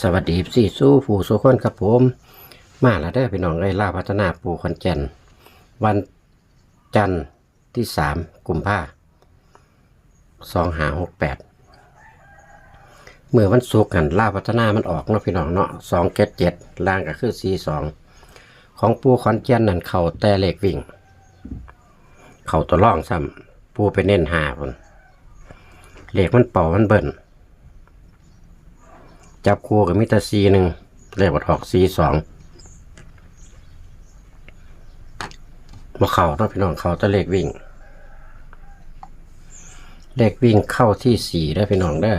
สวัสดีสี่สู้ผู้สุคนครับผม มาแล้วได้อพี่น้องไอ้ล่าพัฒนาปูคอนแก่นวันจันทร์ที่สามกุมภาสองหาหกแปดเมื่อวันศุกร์กันล่าพัฒนามันออกเนาะพี่น้องเนาะสองเกตเจ็ดล่างก็คือสี่สองของปูคอนแก่นนั่นเข่าแต่เหล็กวิ่ง เข่าตัวร่องซ้ำปูไปเน้นหาคนเหล็กมันเป่ามันเบิ่น จับคู่กับมิตรซีหนึ่งเลขวัดออกซีสองมาเข่าต้องพี่น้องเข่าตะเลขวิ่ง เลขวิ่งเข้าที่สี่ได้พี่น้องได้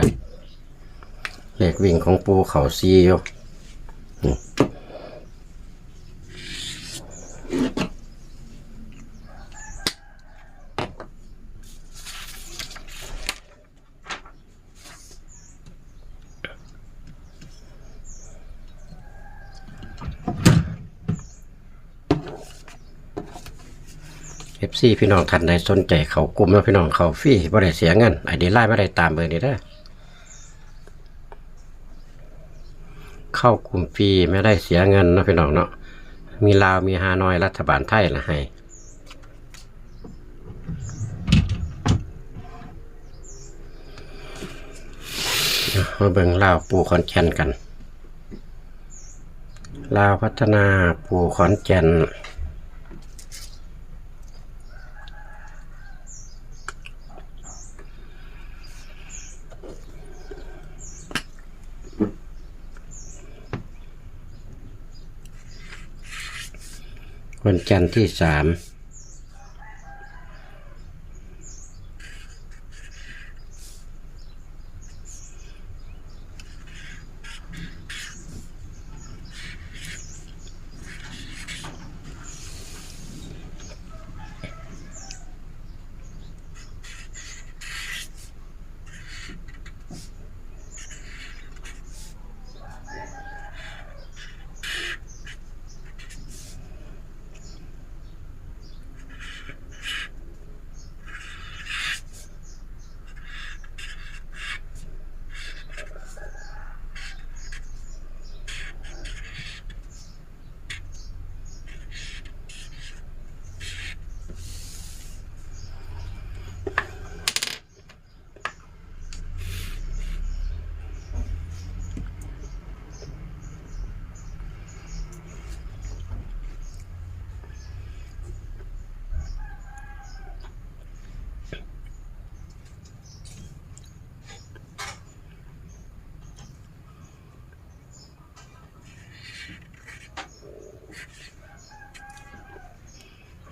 เลขวิ่งของปูเข่าซีอยู่ เอฟซีพี่น้องท่านใดสนใจเขากลุ่มแล้วพี่น้องเขาฟรีบ่ได้เสียเงินไอเดียไล่ไม่ได้ตามเบอร์นี้ได้อเข้ากลุ่มฟรีไม่ได้เสียเงินนะพี่น้องเนาะมีลาวมีฮานอยรัฐบาลไทยละให้มาเบิ่งลาวปูขอนแก่นกันลาวพัฒนาปูขอนแก่น วันจันทร์ที่สาม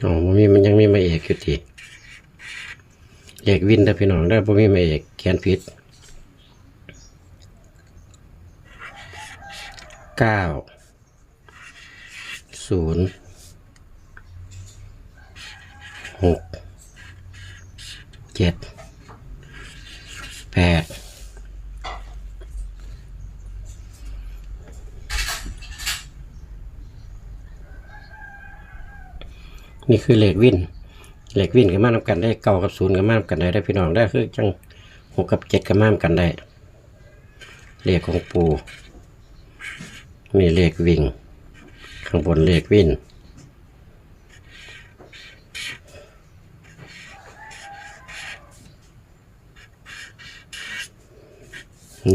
อ๋อบ่มีมันยังมีมาเอกอยู่ทีเอกวินแต่พี่น้องได้บ่มีมาเอกเขียนผิดเก้าศูนย์หกเจ็ดแปด นี่คือเหล็กวินเหล็กวินก็มานำกันได้เก้ากับศูนย์ก็มานำกันได้ได้พี่น้องได้คือจังหกกับเจ็ดก็มานำกันได้เหล็กของปูมีเหล็กวิ่ง ข้างบนเหล็กวิน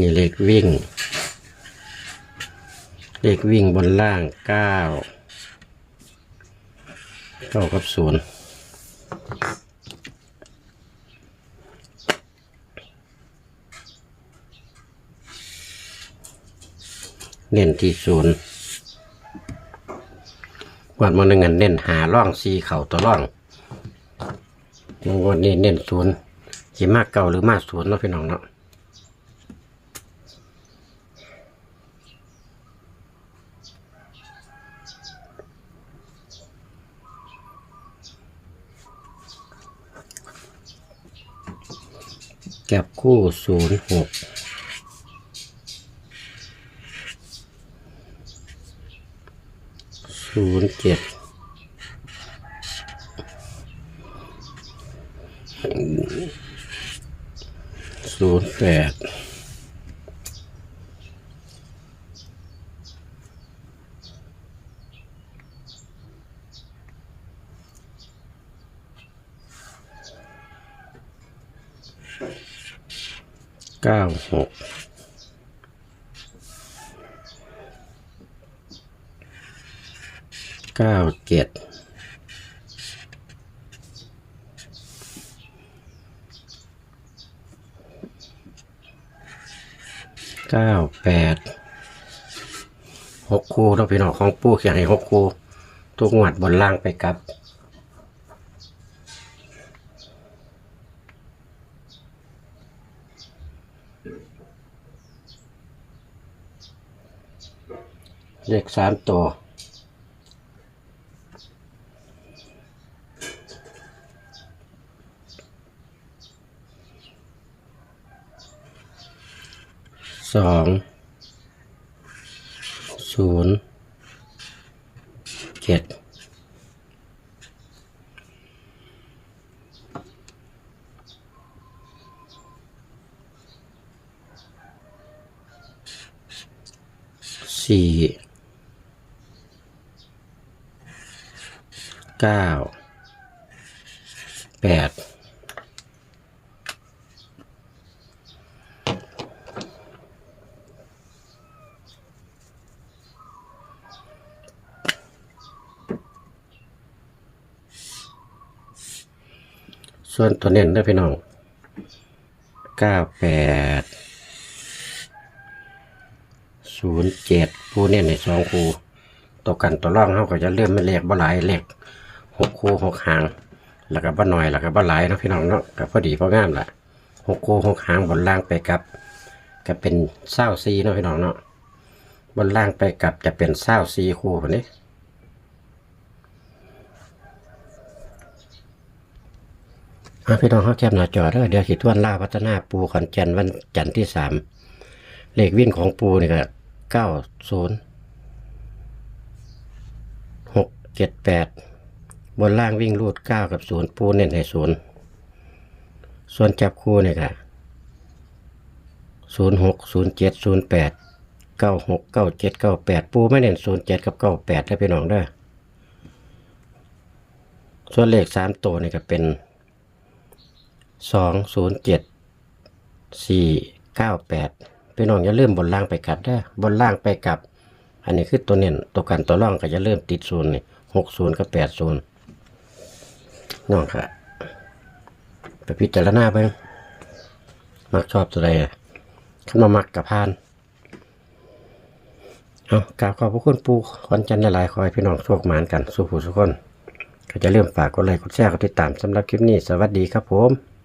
นี่เลขวิ่ง เลขวิ่งบนล่างเก้า เก้ากับศูนย์เน้นที่ศูนย์วันมันหนึ่งอันเน้นหาร่องซีเข่าตัวร่องวันนี้เน้นศูนย์สิมากเก่าหรือมากศูนย์เนาะพี่น้องเนาะ ก็บคู่ศูนย์หกศูนย์เจ็ดศูนย์แปด เก้าหกเก้าเจ็ดเก้าแปดหกคู่ต้องพี่น้องของปูเขียนให้หกคู่ทุกงวดบนล่างไปกับ เลขสามตัวสองศูนย์ เจ็ด สี่เก้าแปดส่วนตัวเน้นได้อพี่น้องเก้าแปด ศูนย์เจ็ดผู้เน้นในสองคูตัวกันตัวร่องเขาก็จะเลื่อนไม่เลขบ่หลายเลขหกคูหกหาง แล้วก็บ่หน่อยแล้วก็บ่หลายเนาะพี่น้องเนาะก็พอดีพองามแหละหกคูหกหางบนล่างไปกับ ก็เป็นเศร้าซีเนาะพี่น้องเนาะบนล่างไปกับจะเป็นเศร้าซีคูคนนี้อะพี่น้องเขาแคบหน้าจอเด้อเดี๋ยวขีดทวนล่าพัฒนาปูขอนแก่นวันจันทร์ที่สามเลขวิ่งของปูนี่ก็ เก้าศูนย์หกเจ็ดแปดบนล่างวิ่งรูดเก้ากับศูนย์ปูเน้นให้ศูนย์ส่วนจับคู่เนี่ก็ศูนย์หกศูนย์เจ็ดศูนย์แปดเก้าหกเก้าเจ็ดเก้าแปดปูไม่เน้นศูนย์เจ็ดกับเก้าแปดได้พี่น้องเด้อส่วนเลขสามตัวนี่ก็เป็นสองศูนย์เจ็ดสี่เก้าแปด พี่น้องอย่าลืมบนล่างไปกลับเด้บนล่างไปกลับ อันนี้คือตัวเน้นตัวกันตัวร่องก็จะเริ่มติดศูนย์นี่หกศูนย์กับแปดศูนย์น้องค่ะไปพิจารณาไปมักชอบตัวใดขันมามักกับพานเอากราบขอบพระคุณปูขอนจันทร์หลายๆขอให้พี่น้องโชคหมานกัน สู้ผู้ทุกคน ก็จะเริ่มฝากกดไลค์กดแชร์กดติดตามสำหรับคลิปนี้ สวัสดีครับผม